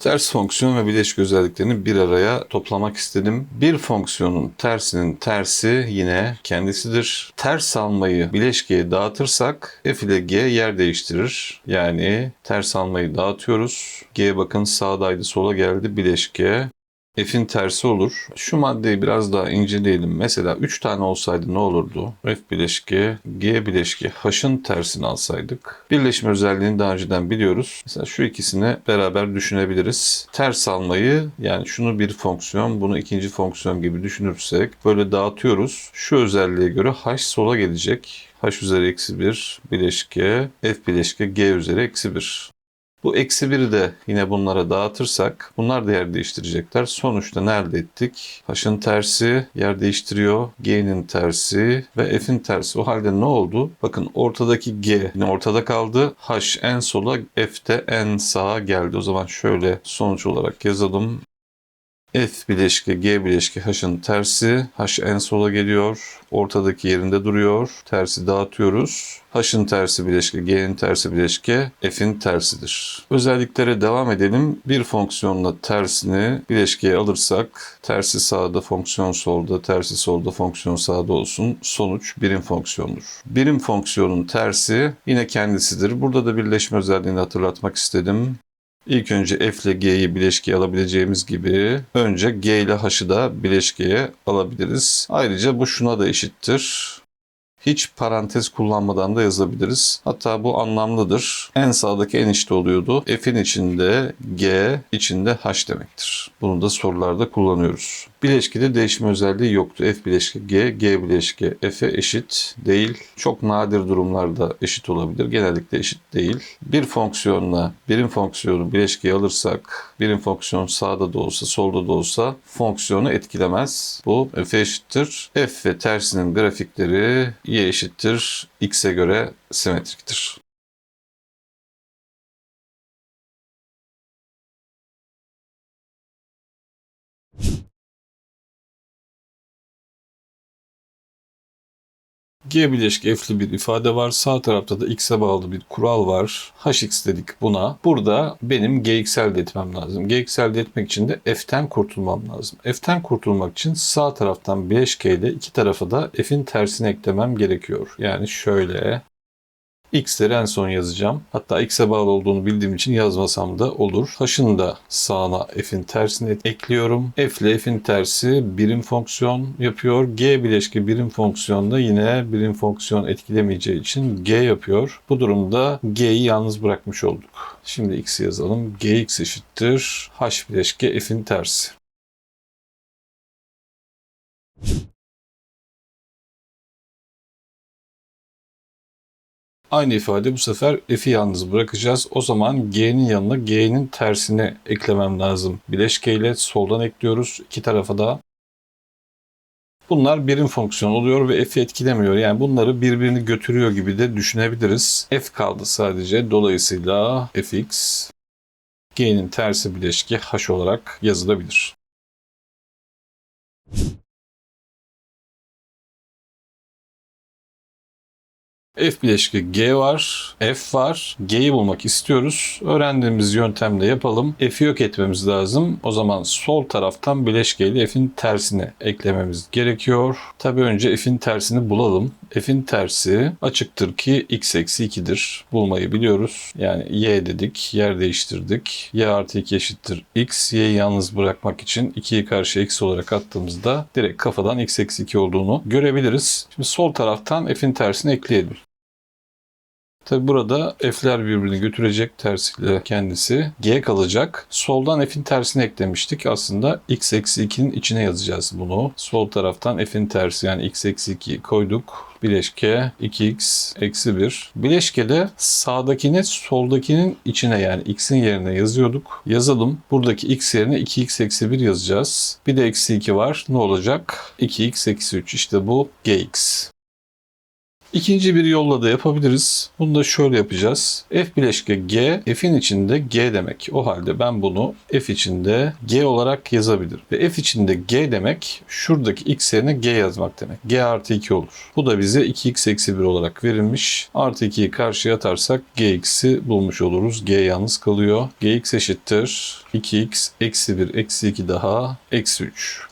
Ters fonksiyon ve bileşik özelliklerini bir araya toplamak istedim. Bir fonksiyonun tersinin tersi yine kendisidir. Ters almayı bileşkeye dağıtırsak f ile g yer değiştirir. Yani ters almayı dağıtıyoruz. G bakın sağdaydı sola geldi bileşke. F'in tersi olur. Şu maddeyi biraz daha inceleyelim. Mesela 3 tane olsaydı ne olurdu? F bileşke, G bileşke, H'ın tersini alsaydık. Birleşme özelliğini daha önceden biliyoruz. Mesela şu ikisini beraber düşünebiliriz. Ters almayı yani şunu bir fonksiyon, bunu ikinci fonksiyon gibi düşünürsek böyle dağıtıyoruz. Şu özelliğe göre H sola gelecek. H üzeri eksi 1 bileşke, F bileşke, G üzeri eksi 1. Bu eksi 1'i de yine bunlara dağıtırsak bunlar da yer değiştirecekler. Sonuçta ne elde ettik? H'ın tersi yer değiştiriyor. G'nin tersi ve F'in tersi. O halde ne oldu? Bakın ortadaki G yine ortada kaldı. H en sola F de en sağa geldi. O zaman şöyle sonuç olarak yazalım. F bileşke, G bileşke, H'ın tersi. H en sola geliyor. Ortadaki yerinde duruyor. Tersi dağıtıyoruz. H'ın tersi bileşke, G'nin tersi bileşke, F'in tersidir. Özelliklere devam edelim. Bir fonksiyonla tersini bileşkeye alırsak, tersi sağda, fonksiyon solda, tersi solda, fonksiyon sağda olsun. Sonuç birim fonksiyondur. Birim fonksiyonun tersi yine kendisidir. Burada da birleşme özelliğini hatırlatmak istedim. İlk önce F ile G'yi bileşkeye alabileceğimiz gibi önce G ile H'ı da bileşkeye alabiliriz. Ayrıca bu şuna da eşittir. Hiç parantez kullanmadan da yazabiliriz. Hatta bu anlamlıdır. En sağdaki en içte oluyordu. F'in içinde G, içinde H demektir. Bunu da sorularda kullanıyoruz. Bileşkede değişme özelliği yoktu. F bileşke G, G bileşke F'e eşit değil. Çok nadir durumlarda eşit olabilir. Genellikle eşit değil. Bir fonksiyonla birim fonksiyonu bileşkeye alırsak birim fonksiyon sağda da olsa solda da olsa fonksiyonu etkilemez. Bu F eşittir. F ve tersinin grafikleri y eşittir x'e göre simetriktir. G bileşik f'li bir ifade var. Sağ tarafta da x'e bağlı bir kural var. hx dedik buna. Burada benim gx elde etmem lazım. gx elde etmek için de f'ten kurtulmam lazım. f'ten kurtulmak için sağ taraftan bileşke ile iki tarafa da f'in tersini eklemem gerekiyor. Yani şöyle x'leri en son yazacağım. Hatta x'e bağlı olduğunu bildiğim için yazmasam da olur. H'ın da sağına f'in tersini ekliyorum. f ile f'in tersi birim fonksiyon yapıyor. g bileşke birim fonksiyonda yine birim fonksiyon etkilemeyeceği için g yapıyor. Bu durumda g'yi yalnız bırakmış olduk. Şimdi x'i yazalım. gx eşittir. h bileşke f'in tersi. Aynı ifade bu sefer f'i yalnız bırakacağız. O zaman g'nin yanına g'nin tersini eklemem lazım. Bileşke ile soldan ekliyoruz. İki tarafa da. Bunlar birim fonksiyon oluyor ve f'i etkilemiyor. Yani bunları birbirini götürüyor gibi de düşünebiliriz. f kaldı sadece. Dolayısıyla fx g'nin tersi bileşke h olarak yazılabilir. F bileşke G var, F var. G'yi bulmak istiyoruz. Öğrendiğimiz yöntemle yapalım. F'i yok etmemiz lazım. O zaman sol taraftan bileşke ile F'in tersini eklememiz gerekiyor. Tabii önce F'in tersini bulalım. F'in tersi açıktır ki x eksi 2'dir. Bulmayı biliyoruz. Yani y dedik, yer değiştirdik. y artı 2 eşittir x. y'yi yalnız bırakmak için 2'yi karşı eksi olarak attığımızda direkt kafadan x eksi 2 olduğunu görebiliriz. Şimdi sol taraftan f'in tersini ekleyelim. Tabi burada f'ler birbirini götürecek tersiyle kendisi. G kalacak. Soldan f'in tersini eklemiştik. Aslında x eksi 2'nin içine yazacağız bunu. Sol taraftan f'in tersi yani x eksi 2 koyduk. Bileşke 2x eksi 1. Bileşkede sağdakini soldakinin içine yani x'in yerine yazıyorduk. Yazalım. Buradaki x yerine 2x eksi 1 yazacağız. Bir de eksi 2 var. Ne olacak? 2x eksi 3. İşte bu gx. İkinci bir yolla da yapabiliriz. Bunu da şöyle yapacağız. F bileşke G, F'in içinde G demek. O halde ben bunu F içinde G olarak yazabilirim. Ve F içinde G demek şuradaki X yerine G yazmak demek. G artı 2 olur. Bu da bize 2X eksi 1 olarak verilmiş. Artı 2'yi karşıya atarsak Gx'i bulmuş oluruz. G yalnız kalıyor. Gx eşittir 2X eksi 1 eksi 2 daha eksi 3.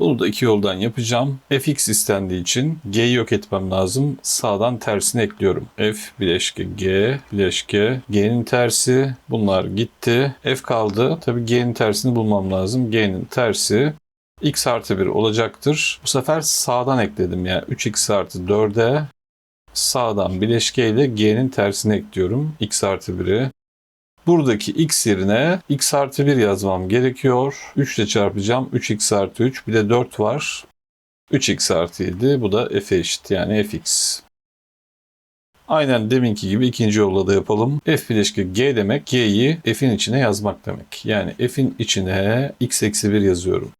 Bunu da iki yoldan yapacağım. fx istendiği için g'yi yok etmem lazım. Sağdan tersini ekliyorum. f bileşke g bileşke g'nin tersi. Bunlar gitti. f kaldı. Tabii g'nin tersini bulmam lazım. g'nin tersi x artı 1 olacaktır. Bu sefer sağdan ekledim yani 3x artı 4'e sağdan bileşke ile g'nin tersini ekliyorum. x artı 1'i. Buradaki x yerine x artı 1 yazmam gerekiyor. 3 ile çarpacağım. 3x artı 3 bir de 4 var. 3x artı 7 bu da f'e eşit yani fx. Aynen deminki gibi ikinci yolla da yapalım. F bileşke g demek g'yi f'in içine yazmak demek. Yani f'in içine x eksi 1 yazıyorum.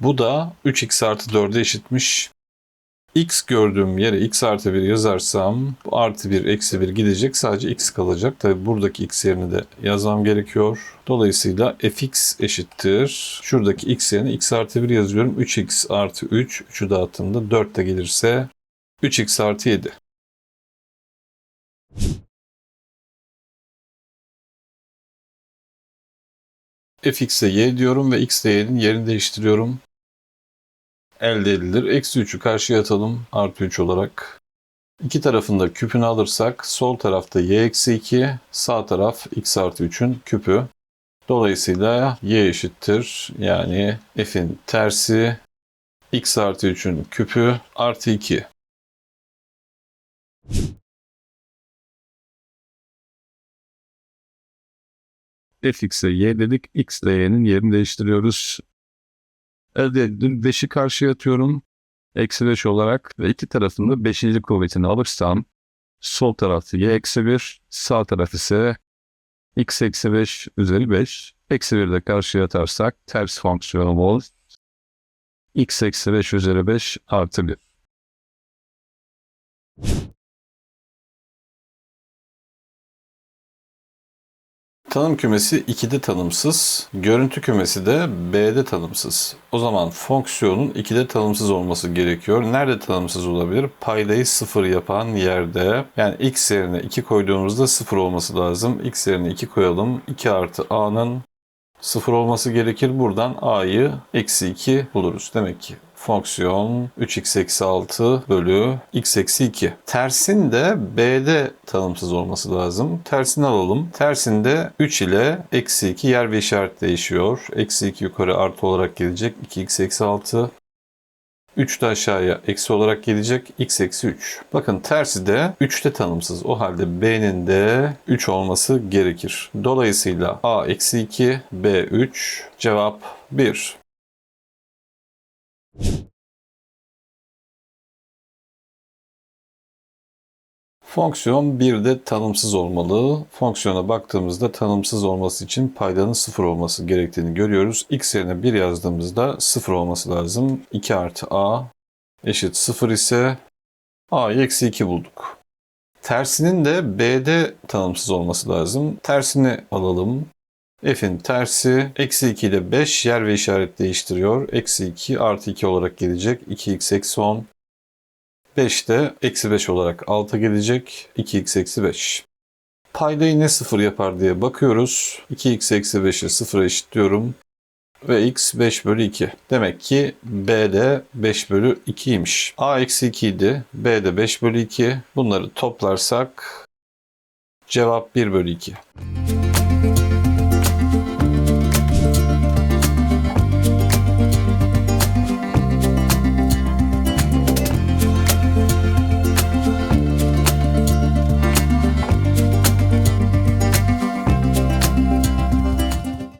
Bu da 3x artı 4'e eşitmiş. X gördüğüm yere x artı 1 yazarsam artı 1 eksi 1 gidecek sadece x kalacak. Tabi buradaki x yerini de yazmam gerekiyor. Dolayısıyla fx eşittir. Şuradaki x yerine x artı 1 yazıyorum. 3x artı 3. 3'ü dağıttığımda 4 de gelirse 3x artı 7. fx'e y diyorum ve x y'nin yerini değiştiriyorum elde edilir. Eksi 3'ü karşıya atalım artı 3 olarak. İki tarafında küpünü alırsak sol tarafta y eksi 2, sağ taraf x artı 3'ün küpü. Dolayısıyla y eşittir yani f'in tersi x artı 3'ün küpü artı 2. fx'e y dedik. x ile y'nin yerini değiştiriyoruz. Elde edilir. 5'i karşıya atıyorum. Eksi 5 olarak ve iki tarafında 5. kuvvetini alırsam sol tarafta y eksi 1, sağ taraf ise x eksi 5 üzeri 5. Eksi 1 de karşıya atarsak ters fonksiyonumuz x eksi 5 üzeri 5 artı 1. Tanım kümesi 2'de tanımsız, görüntü kümesi de B'de tanımsız. O zaman fonksiyonun 2'de tanımsız olması gerekiyor. Nerede tanımsız olabilir? Paydayı 0 yapan yerde. Yani x yerine 2 koyduğumuzda 0 olması lazım. x yerine 2 koyalım. 2 artı a'nın 0 olması gerekir. Buradan a'yı eksi 2 buluruz. Demek ki fonksiyon 3x eksi 6 bölü x eksi 2. Tersin de b'de tanımsız olması lazım. Tersini alalım. Tersinde 3 ile eksi 2 yer ve işaret değişiyor. Eksi 2 yukarı artı olarak gelecek. 2x eksi 6. 3 de aşağıya eksi olarak gelecek. x eksi 3. Bakın tersi de 3'te tanımsız. O halde b'nin de 3 olması gerekir. Dolayısıyla a eksi 2, b 3. Cevap 1. Fonksiyon bir de tanımsız olmalı. Fonksiyona baktığımızda tanımsız olması için paydanın sıfır olması gerektiğini görüyoruz. x yerine 1 yazdığımızda sıfır olması lazım. 2 artı a eşit 0 ise a'yı eksi 2 bulduk. Tersinin de b'de tanımsız olması lazım. Tersini alalım. F'in tersi eksi 2 ile 5 yer ve işaret değiştiriyor. Eksi 2 artı 2 olarak gelecek. 2x eksi 10. 5 de eksi 5 olarak 6 gelecek. 2x eksi 5. Paydayı ne 0 yapar diye bakıyoruz. 2x eksi 5'i 0'a eşitliyorum. Ve x 5 bölü 2. Demek ki b de 5 bölü 2'ymiş. a eksi 2 idi. b de 5 bölü 2. Bunları toplarsak cevap 1 bölü 2.